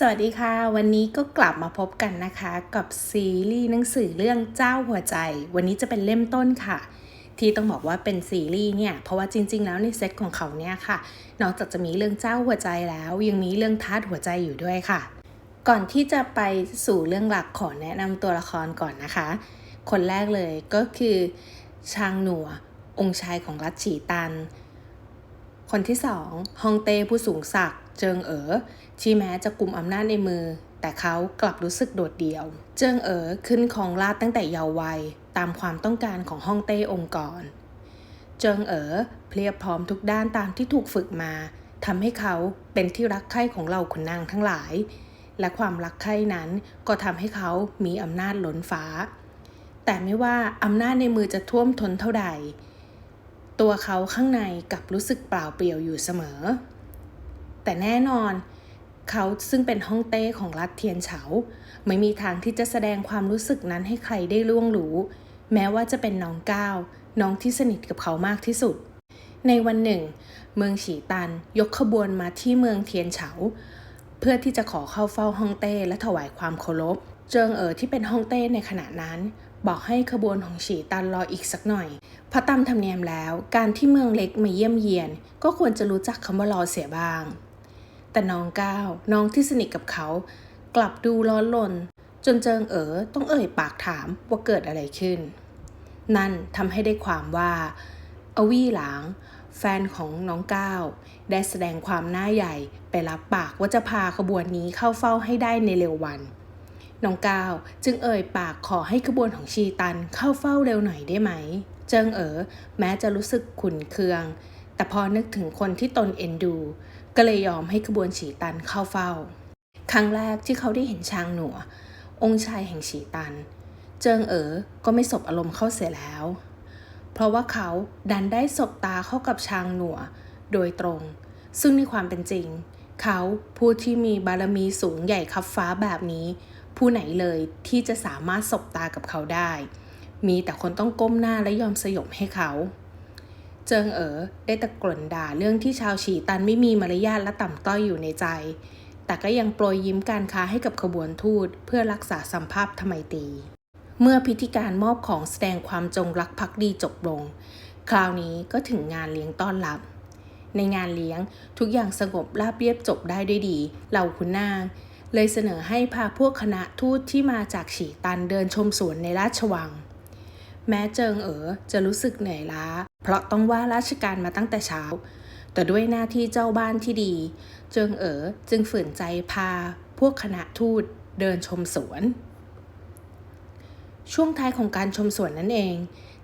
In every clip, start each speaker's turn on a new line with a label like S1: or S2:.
S1: สวัสดีค่ะ วันนี้ก็กลับมาพบกันนะคะ กับซีรีส์หนังสือเรื่องเจ้าหัวใจ วันนี้จะเป็นเล่มต้นค่ะ ที่ต้องบอกว่าเป็นซีรีส์เนี่ย เพราะว่าจริง ๆ แล้วในเซตของเขาเนี่ยค่ะ นอกจากจะมีเรื่องเจ้าหัวใจแล้ว ยังมีเรื่องทาสหัวใจอยู่ด้วยค่ะ ก่อนที่จะไปสู่เรื่องหลักขอแนะนำตัวละครก่อนนะคะ คนแรกเลยก็คือชางหนัวองค์ชายของรัชฉีตัน คนที่สองฮองเต้ผู้สูงศักดิ์เจิงเอ๋อที่แม้จะกลุ่มอำนาจในมือ แต่เขากลับรู้สึกโดดเดี่ยว เจิงเอ๋อขึ้นของราชตั้งแต่เยาว์วัยตามความต้องการของฮองเต้องค์กร เจิงเอ๋อเพลียบพร้อมทุกด้านตามที่ถูกฝึกมาทำให้เขาเป็นที่รักใคร่ของเราขุนนางทั้งหลาย และความรักใคร่นั้นก็ทำให้เขามีอำนาจล้นฟ้า แต่ไม่ว่าอำนาจในมือจะท่วมท้นเท่าใด ตัวเขาข้างในกับรู้สึกเปล่าเปลี่ยวอยู่เสมอ แต่แน่นอน เขาซึ่งเป็นห้องเต้ของรัฐเทียนเฉา ไม่มีทางที่จะแสดงความรู้สึกนั้นให้ใครได้ล่วงรู้ แม้ว่าจะเป็นน้องก้าวน้องที่สนิทกับเขามากที่สุด ในวันหนึ่ง เมืองฉีตันยกขบวนมาที่เมืองเทียนเฉา เพื่อที่จะขอเข้าเฝ้าฮ่องเต้และถวายความเคารพ เจิงเอ๋อที่เป็นฮ่องเต้ในขณะนั้น บอกให้ขบวนของฉีตันรออีกสักหน่อยเพราะตามธรรมเนียมแล้ว การที่เมืองเล็กมาเยี่ยมเยียน ก็ควรจะรู้จักคำว่ารอเสียบ้าง แต่น้องก้าวน้องที่สนิทกับเขา กลับดูร้อนรนจนเจิงเอ๋อต้องเอ่ยปากถามว่าเกิดอะไรขึ้น นั่นทำให้ได้ความว่าอวี่หลาง แฟนของน้องก้าวได้แสดงความหน้าใหญ่ไปรับปากว่าจะพาขบวนนี้เข้าเฝ้าให้ได้ในเร็ววัน น้องก้าวจึงเอ่ยปากขอให้ขบวนของชีตันเข้าเฝ้าเร็วหน่อยได้ไหม เจิงเอ๋อแม้จะรู้สึกขุนเคือง แต่พอนึกถึงคนที่ตนเอ็นดู ก็เลยยอมให้ขบวนฉีตันเข้าเฝ้า ครั้งแรกที่เขาได้เห็นชางหนัว องค์ชายแห่งฉีตัน เจิงเอ๋อก็ไม่สบอารมณ์เข้าเสียแล้ว เพราะว่าเขาดันได้สบตาเข้ากับชางหนัวโดยตรง ซึ่งในความเป็นจริง เขาผู้ที่มีบารมีสูงใหญ่คับฟ้าแบบนี้ ผู้ไหนเลยที่จะสามารถสบตากับเขาได้ มีแต่คนต้องก้มหน้าและยอมสยบให้เขา เจิงเอ๋อได้ตะกล่นด่าเรื่องที่ชาวฉีตันไม่มีมารยาทและต่ำต้อยอยู่ในใจ แต่ก็ยังโปรยยิ้มการค้าให้กับขบวนทูตเพื่อรักษาสัมภาพทำไมตี เมื่อพิธีการมอบของแสดงความจงรักภักดีจบลง คราวนี้ก็ถึงงานเลี้ยงต้อนรับในงานเลี้ยงทุกอย่างสงบราบเรียบจบได้ด้วยดี เหล่าคุณนาง เลยเสนอให้พาพวกคณะทูตที่มาจากฉีตันเดินชมสวนในราชวัง แม้เจิงเอ๋อจะรู้สึกเหนื่อยล้า เพราะต้องว่าราชการมาตั้งแต่เช้า แต่ด้วยหน้าที่เจ้าบ้านที่ดี เจิงเอ๋อจึงฝืนใจพาพวกคณะทูตเดินชมสวน ช่วงท้ายของการชมสวนนั่นเอง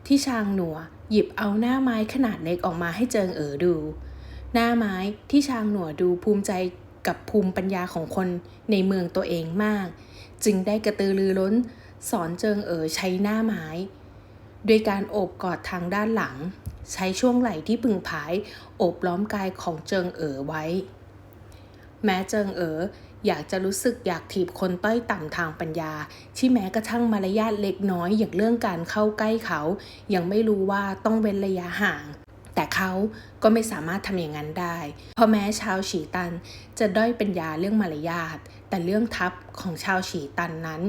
S1: ที่ชางหนัวหยิบเอาหน้าไม้ขนาดเล็กออกมาให้เจิงเอ๋อดู หน้าไม้ที่ชางหนัวดูภูมิใจ กับภูมิปัญญาของคนในเมืองตัวเองมาก จึงได้กระตือรือร้น สอนเจิงเอ๋อใช้หน้าไม้โดยการโอบกอดทางด้านหลัง ใช้ช่วงไหล่ที่พึงผาย โอบล้อมกายของเจิงเอ๋อไว้ แม้เจิงเอ๋ออยากจะรู้สึกอยากถีบคนต้อยต่ำทางปัญญา ที่แม้กระทั่งมารยาทเล็กน้อยอย่างเรื่องการเข้าใกล้เขา ยังไม่รู้ว่าต้องเว้นระยะห่าง แต่เขาก็ไม่สามารถทำอย่างนั้นได้ เพราะแม้ชาวฉีตันจะด้อยปัญญาเรื่องมารยาท แต่เรื่องทัพของชาวฉีตันนั้น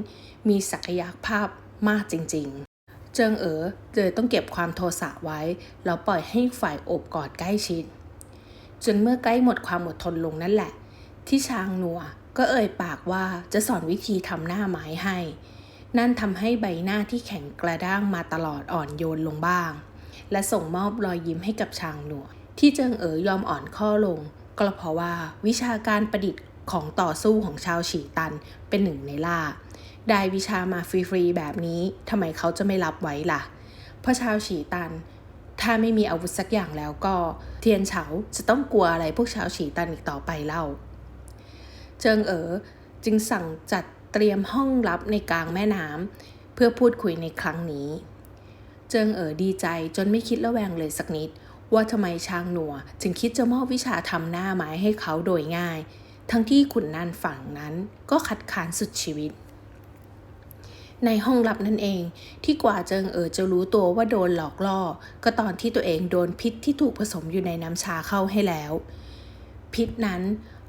S1: มีศักยภาพมากจริง ๆ เจิงเอ๋อเลยต้องเก็บความโทสะไว้ แล้วปล่อยให้ฝ่ายอบกอดใกล้ชิด จนเมื่อใกล้หมดความอดทนลงนั่นแหละ ที่ชางนัวก็เอ่ยปากว่าจะสอนวิธีทำหน้าไม้ให้ นั่นทำให้ใบหน้าที่แข็งกระด้างมาตลอดอ่อนโยนลงบ้าง และส่งมอบรอยยิ้มให้กับชางหนัว ที่เจิงเอ๋อยอมอ่อนข้อลง ก็เพราะว่าวิชาการประดิษฐ์ของต่อสู้ของชาวฉีตันเป็นหนึ่งในล่า ได้วิชามาฟรีๆแบบนี้ทำไมเขาจะไม่รับไว้ล่ะ เพราะชาวฉีตัน ถ้าไม่มีอาวุธสักอย่างแล้วก็เทียนเฉาจะต้องกลัวอะไรพวกชาวฉีตันอีกต่อไปเล่า เจิงเอ๋อจึงสั่งจัดเตรียมห้องลับในกลางแม่น้ำเพื่อพูดคุยในครั้งนี้ จิงเอ๋อดีใจจนไม่คิดระแวงเลยสักนิด ว่าทำไมชางหนัวจึงคิดจะมอบวิชาทำหน้าไม้ให้เขาโดยง่าย ทั้งที่ขุนนานฝั่งนั้นก็ขัดขานสุดชีวิต ในห้องลับนั่นเองที่กว่าเจิงเอ๋อจะรู้ตัวว่าโดนหลอกล่อ ก็ตอนที่ตัวเองโดนพิษที่ถูกผสมอยู่ในน้ำชาเข้าให้แล้ว พิษนั้น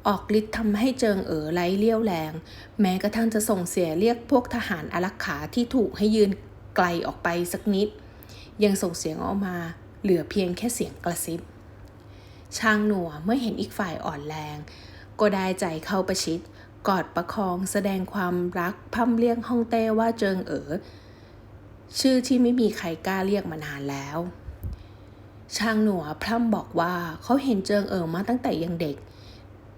S1: ออกฤทธิ์ทำให้เจิงเอ๋อไร้เลี้ยวแรง แม้กระทั่งจะส่งเสียเรียกพวกทหารอารักขาที่ถูกให้ยืนไกลออกไปสักนิด ยังส่งเสียงออกมาเหลือเพียงแค่เสียงกระซิบช่างหนัวเมื่อเห็นอีกฝ่ายอ่อนแรง ก็ได้ใจเข้าประชิด กอดประคองแสดงความรักพร่ำเรียกฮ่องเต้ว่าเจิงเอ๋อชื่อที่ไม่มีใครกล้าเรียกมานานแล้วช่างหนัวพร่ำบอกว่าเขาเห็นเจิงเอ๋อมาตั้งแต่ยังเด็ก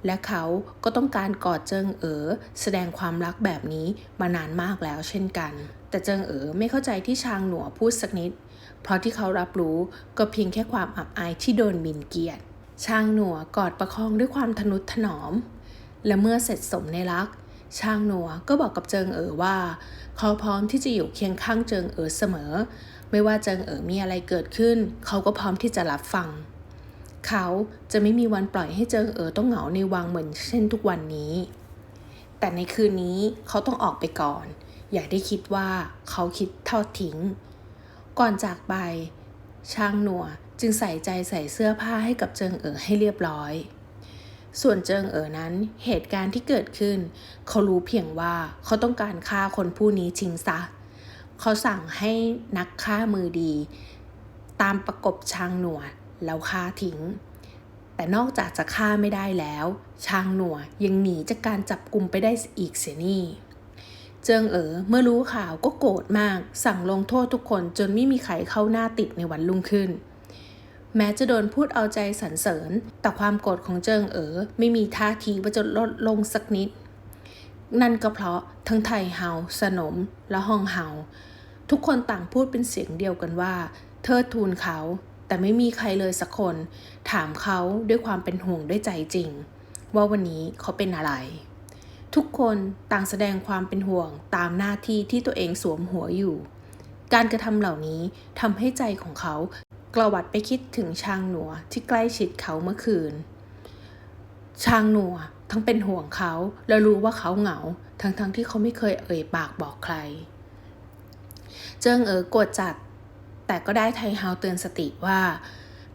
S1: และเขาก็ต้องการกอดเจิงเอ๋อแสดงความรักแบบนี้มานานมากแล้วเช่นกัน แต่เจิงเอ๋อไม่เข้าใจที่ชางหนัวพูดสักนิด เพราะที่เขารับรู้ก็เพียงแค่ความอับอายที่โดนมินเกียรติช่างหนัวกอดประคองด้วยความทนุถนอม และเมื่อเสร็จสมในรัก ช่างหนัวก็บอกกับเจิงเอ๋อว่า เขาพร้อมที่จะอยู่เคียงข้างเจิงเอ๋อเสมอ ไม่ว่าเจิงเอ๋อมีอะไรเกิดขึ้น เขาก็พร้อมที่จะรับฟัง เขาจะไม่มีวันปล่อยให้เจิงเอ๋อต้องเหงาในวังเหมือนเช่นทุกวันนี้ แต่ในคืนนี้เขาต้องออกไปก่อน อย่าได้คิดว่าเขาคิดทอดทิ้ง ก่อนจากไป ช่างหนัวจึงใส่ใจใส่เสื้อผ้าให้กับเจิงเอ๋อให้เรียบร้อย ส่วนเจิงเอ๋อนั้นเหตุการณ์ที่เกิดขึ้น เขารู้เพียงว่าเขาต้องการฆ่าคนผู้นี้จริงซะ เขาสั่งให้นักฆ่ามือดี ตามประกบชางหนัวแล้วฆ่าทิ้ง แต่นอกจากจะฆ่าไม่ได้แล้วชางหนัวยังหนีจากการจับกลุ่มไปได้อีกเสียนี่ เจิงเอ๋อเมื่อรู้ข่าวก็โกรธมาก สั่งลงโทษทุกคนจนไม่มีใครเข้าหน้าติดในวันรุ่งขึ้น แม้จะโดนพูดเอาใจสรรเสริญ แต่ความโกรธของเจิงเอ๋อไม่มีท่าทีว่าจะลดลงสักนิด นั่นก็เพราะทั้งไทเฮาสนม และฮองเฮาทุกคนต่างพูดเป็นเสียงเดียวกันว่า เทิดทูนเขา แต่ไม่มีใครเลยสักคน ถามเขาด้วยความเป็นห่วงด้วยใจจริง ว่าวันนี้เขาเป็นอะไร ทุกคนต่างแสดงความเป็นห่วงตามหน้าที่ที่ตัวเองสวมหัวอยู่ การกระทำเหล่านี้ทำให้ใจของเขากระวัดไปคิดถึงช้างหนัวที่ใกล้ชิดเขาเมื่อคืน ช้างหนัวทั้งเป็นห่วงเขาและรู้ว่าเขาเหงา ทั้งๆทที่เขาไม่เคยเอ่ยปากบอกใคร เจิงเอ๋อโกรธจัด แต่ก็ได้ไทเฮาเตือนสติว่า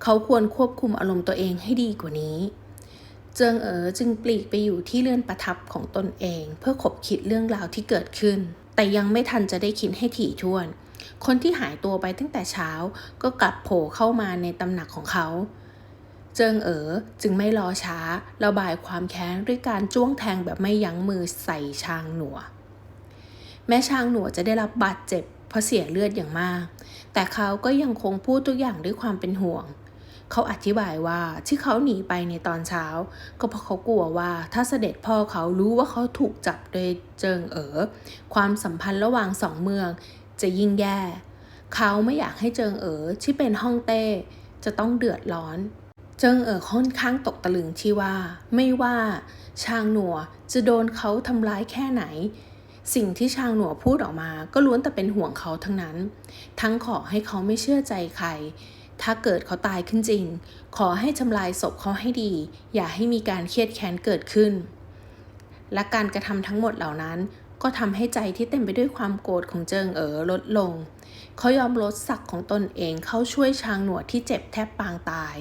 S1: เขาควรควบคุมอารมณ์ตัวเองให้ดีกว่านี้ เจิงเอ๋อจึงปลีกไปอยู่ที่เรือนประทับของตนเอง เพื่อขบคิดเรื่องราวที่เกิดขึ้น แต่ยังไม่ทันจะได้คิดให้ถี่ถ้วน คนที่หายตัวไปตั้งแต่เช้าก็กลับโผล่เข้ามาในตำหนักของเขา เจิงเอ๋อจึงไม่รอช้าระบายความแค้นด้วยการจ้วงแทงแบบไม่ยั้งมือใส่ชางหนัว แม้ชางหนัวจะได้รับบาดเจ็บเพราะเสียเลือดอย่างมาก แต่เขาก็ยังคงพูดทุกอย่างด้วยความเป็นห่วง เขาอธิบายว่าที่เขาหนีไปในตอนเช้า ก็เพราะเขากลัวว่าถ้าเสด็จพ่อเขารู้ว่าเขาถูกจับโดยเจิงเอ๋อความสัมพันธ์ระหว่างสองเมืองจะยิ่งแย่ เขาไม่อยากให้เจิงเอ๋อที่เป็นฮ่องเต้จะต้องเดือดร้อน เจิงเอ๋อค่อนข้างตกตะลึงที่ว่า ไม่ว่าชางหนัวจะโดนเขาทำร้ายแค่ไหนสิ่งที่ชางหนัวพูดออกมาก็ล้วนแต่เป็นห่วงเขาทั้งนั้น ทั้งขอให้เขาไม่เชื่อใจใคร ถ้าเกิดเขาตายขึ้นจริง ขอให้ทำลายศพเขาให้ดี อย่าให้มีการเครียดแค้นเกิดขึ้น และการกระทำทั้งหมดเหล่านั้น ก็ทำให้ใจที่เต็มไปด้วยความโกรธของเจิงเอ๋อลดลง เขายอมลดศักดิ์ของตนเองเข้าช่วยช้างหนวดที่เจ็บแทบปางตาย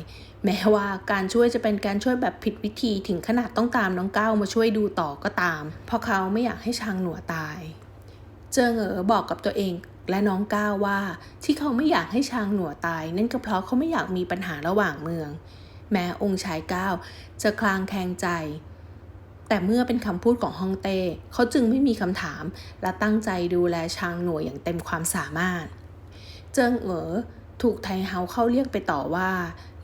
S1: แม้ว่าการช่วยจะเป็นการช่วยแบบผิดวิธีถึงขนาดต้องตามน้องก้าวมาช่วยดูต่อก็ตาม เพราะเขาไม่อยากให้ช้างหนวดตาย เจิงเอ๋อบอกกับตัวเอง และน้องก้าวว่าที่เขาไม่อยากให้ชางหนัวตาย นั่นก็เพราะเขาไม่อยากมีปัญหาระหว่างเมือง แม้องค์ชายก้าวจะคลางแคลงใจ แต่เมื่อเป็นคำพูดของฮ่องเต้เขาจึงไม่มีคำถามและตั้งใจดูแลชางหน่วยอย่างเต็มความสามารถ เจิงเอ๋อถูกไทเฮาเข้าเรียกไปต่อว่า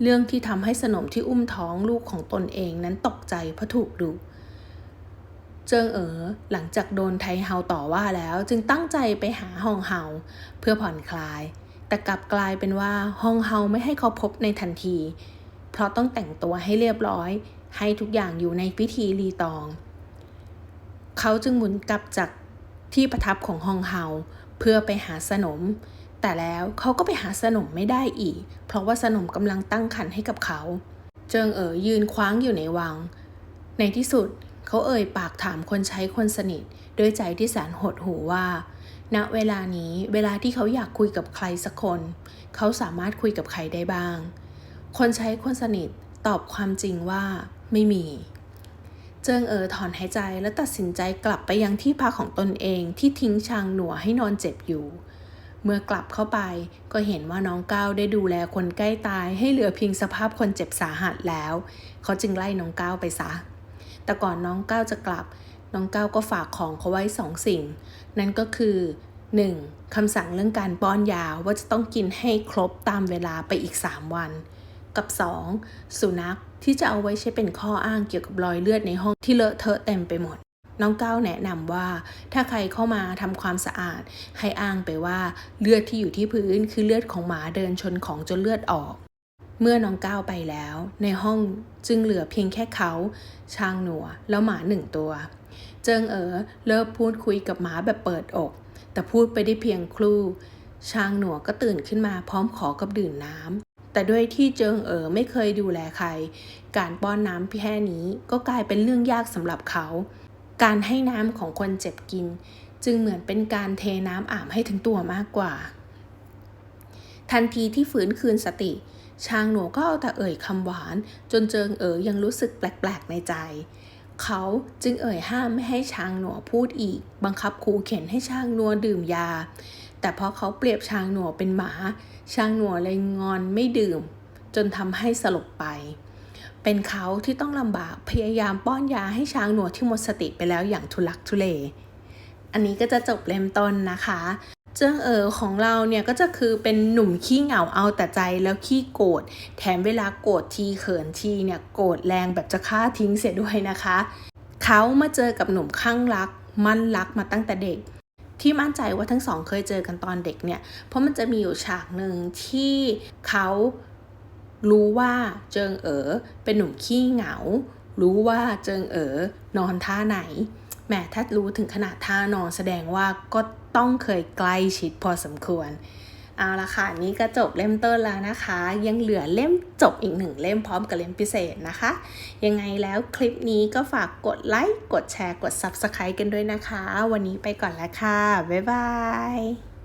S1: เรื่องที่ทำให้สนมที่อุ้มท้องลูกของตนเองนั้นตกใจเพราะถูกดุ เจิงเอ๋อหลังจากโดนไทเฮาต่อว่าแล้วจึงตั้งใจไปหาฮองเฮาเพื่อผ่อนคลาย แต่กลับกลายเป็นว่าฮองเฮาไม่ให้เขาพบในทันที เพราะต้องแต่งตัวให้เรียบร้อย ให้ทุกอย่างอยู่ในพิธีรีตอง เขาจึงหมุนกลับจากที่ประทับของฮองเฮาเพื่อไปหาสนม แต่แล้วเขาก็ไปหาสนมไม่ได้อีก เพราะว่าสนมกำลังตั้งครรภ์ให้กับเขา เจิงเอ๋อยืนคว้างอยู่ในวัง ในที่สุด เขาเอ่ยปากถามคนใช้คนสนิท ด้วยใจที่แสนหดหูว่า ณเวลานี้เวลาที่เขาอยากคุยกับใครสักคน เขาสามารถคุยกับใครได้บ้าง คนใช้คนสนิทตอบความจริงว่าไม่มี เจิงเอ๋อถอนหายใจและตัดสินใจกลับไปยังที่พักของตนเองที่ทิ้งชางหนัวให้นอนเจ็บอยู่เมื่อกลับเข้าไปก็เห็นว่าน้องก้าวได้ดูแลคนใกล้ตายให้เหลือเพียงสภาพคนเจ็บสาหัสแล้ว เขาจึงไล่น้องก้าวไปซะ แต่ก่อนน้องก้าวจะกลับ น้องก้าวก็ฝากของเขาไว้สองสิ่ง นั่นก็คือ 1. คำสั่งเรื่องการป้อนยาว่าจะต้องกินให้ครบตามเวลาไปอีก 3 วัน กับ 2. สุนัขที่จะเอาไว้ใช้เป็นข้ออ้างเกี่ยวกับรอยเลือดในห้องที่เลอะเทอะเต็มไปหมดน้องก้าวแนะนำว่า ถ้าใครเข้ามาทำความสะอาด ให้อ้างไปว่าเลือดที่อยู่ที่พื้นคือเลือดของหมาเดินชนของจนเลือดออก เมื่อน้องก้าวไปแล้ว ในห้องจึงเหลือเพียงแค่เขา ช้างหนัว แล้วหมาหนึ่งตัว เจิงเอ๋อเลิกพูดคุยกับหมาแบบเปิดอก แต่พูดไปได้เพียงครู่ ช้างหนัวก็ตื่นขึ้นมาพร้อมขอกับดื่มน้ำแต่ด้วยที่เจิงเอ๋อไม่เคยดูแลใคร การป้อนน้ำแค่นี้ก็กลายเป็นเรื่องยากสำหรับเขา การให้น้ำของคนเจ็บกิน จึงเหมือนเป็นการเทน้ำอาบให้ถึงตัวมากกว่า ทันทีที่ฝืนคืนสติ ช้างหนูก็เอาแต่เอ่ยคำหวาน จนเจิงเอ๋อยังรู้สึกแปลกๆในใจ เขาจึงเอ่ยห้ามไม่ให้ช้างหนัวพูดอีก บังคับขู่เข็นให้ช้างหนัวดื่มยา แต่พอเขาเปรียบช้างหนัวเป็นหมา ช้างหนัวเลยงอนไม่ดื่ม จนทำให้สลบไป เป็นเขาที่ต้องลำบากพยายามป้อนยาให้ช้างหนัวที่หมดสติไปแล้วอย่างทุลักทุเลอันนี้ก็จะจบเล่มต้นนะคะ เจิ้งเอ๋อของเราเนี่ยก็จะคือเป็นหนุ่มขี้เหงาเอาแต่ใจแล้วขี้โกรธแถมเวลาโกรธทีเขินทีเนี่ยโกรธแรงแบบจะฆ่าทิ้งเสียด้วยนะคะ เขามาเจอกับหนุ่มข้างรัก มั่นรักมาตั้งแต่เด็กที่มั่นใจว่าทั้งสองเคยเจอกันตอนเด็กเนี่ย เพราะมันจะมีอยู่ฉากหนึ่งที่เขารู้ว่าเจิงเอ๋อเป็นหนุ่มขี้เหงา รู้ว่าเจิงเอ๋อนอนท่าไหนแหมถ้ารู้ถึงขนาดท่านอนแสดงว่าก็ ต้องเคยใกล้ชิดพอสมควร เอาละค่ะ นี่ก็จบเล่มต้นแล้วนะคะ ยังเหลือเล่มจบอีกหนึ่งเล่มพร้อมกับเล่มพิเศษนะคะ ยังไงแล้วคลิปนี้ก็ฝากกดไลค์ กดแชร์ กด Subscribe กันด้วยนะคะ วันนี้ไปก่อนแล้วค่ะ บ๊ายบาย